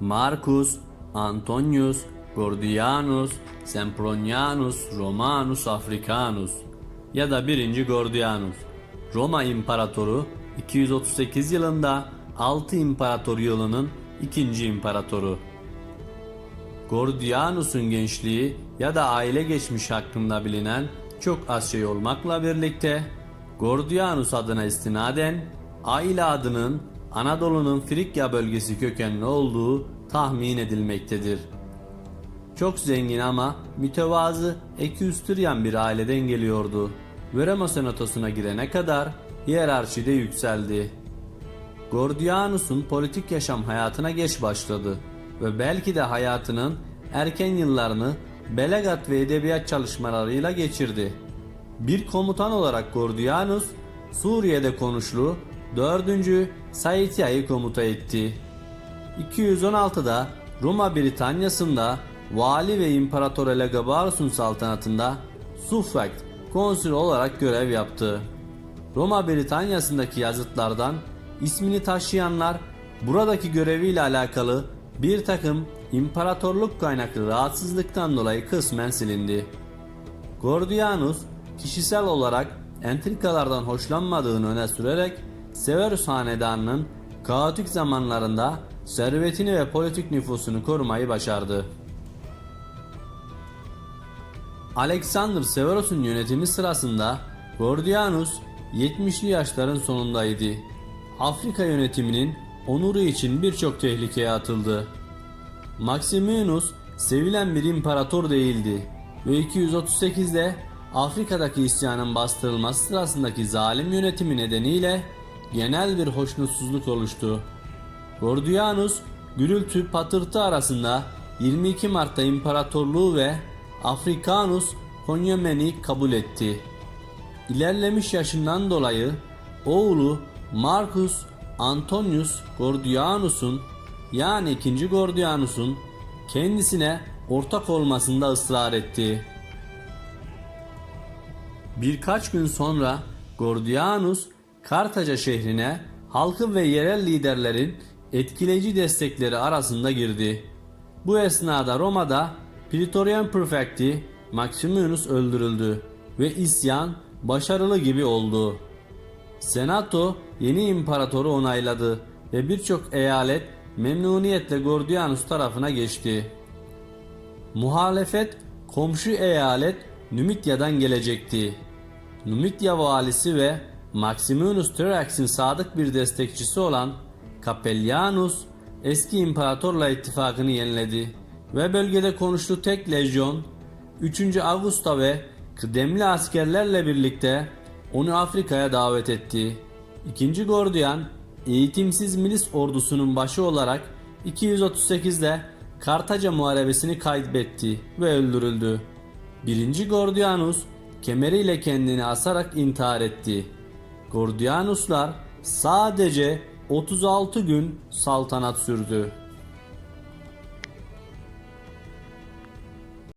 Marcus, Antonius, Gordianus, Sempronianus, Romanus Africanus ya da 1. Gordianus. Roma İmparatoru 238 yılında 6 İmparator yılının 2. imparatoru. Gordianus'un gençliği ya da aile geçmiş hakkında bilinen çok az şey olmakla birlikte Gordianus adına istinaden aile adının Anadolu'nun Frikya bölgesi kökenli olduğu tahmin edilmektedir. Çok zengin ama mütevazı Eküstryan bir aileden geliyordu. Verema senatosuna girene kadar hiyerarşide yükseldi. Gordianus'un politik yaşam hayatına geç başladı ve belki de hayatının erken yıllarını belagat ve edebiyat çalışmalarıyla geçirdi. Bir komutan olarak Gordianus, Suriye'de konuşlu 4. Saitya'yı komuta etti. 216'da Roma Britanyası'nda vali ve İmparator Elagabalus'un saltanatında suffect konsül olarak görev yaptı. Roma Britanyası'ndaki yazıtlardan ismini taşıyanlar buradaki göreviyle alakalı bir takım imparatorluk kaynaklı rahatsızlıktan dolayı kısmen silindi. Gordianus kişisel olarak entrikalardan hoşlanmadığını öne sürerek Severus hanedanının kaotik zamanlarında servetini ve politik nüfusunu korumayı başardı. Alexander Severus'un yönetimi sırasında Gordianus 70'li yaşların sonundaydı. Afrika yönetiminin onuru için birçok tehlikeye atıldı. Maximinus sevilen bir imparator değildi ve 238'de Afrika'daki isyanın bastırılması sırasındaki zalim yönetimi nedeniyle genel bir hoşnutsuzluk oluştu. Gordianus gürültü patırtı arasında 22 Mart'ta imparatorluğu ve Africanus Cognomen'i kabul etti. İlerlemiş yaşından dolayı oğlu Marcus Antonius Gordianus'un yani 2. Gordianus'un kendisine ortak olmasında ısrar etti. Birkaç gün sonra Gordianus Kartaca şehrine halkın ve yerel liderlerin etkileyici destekleri arasında girdi. Bu esnada Roma'da Praetorian Prefect'i Maximinus öldürüldü ve isyan başarılı gibi oldu. Senato yeni imparatoru onayladı ve birçok eyalet memnuniyetle Gordianus tarafına geçti. Muhalefet komşu eyalet Numidya'dan gelecekti. Numidya valisi ve Maximinus Terax'in sadık bir destekçisi olan Capellianus eski imparatorla ittifakını yeniledi ve bölgede konuştuğu tek lejyon 3. Augusta ve kıdemli askerlerle birlikte onu Afrika'ya davet etti. 2. Gordian eğitimsiz milis ordusunun başı olarak 238'de Kartaca muharebesini kaybetti ve öldürüldü. 1. Gordianus kemeriyle kendini asarak intihar etti. Gordianuslar sadece 36 gün saltanat sürdü.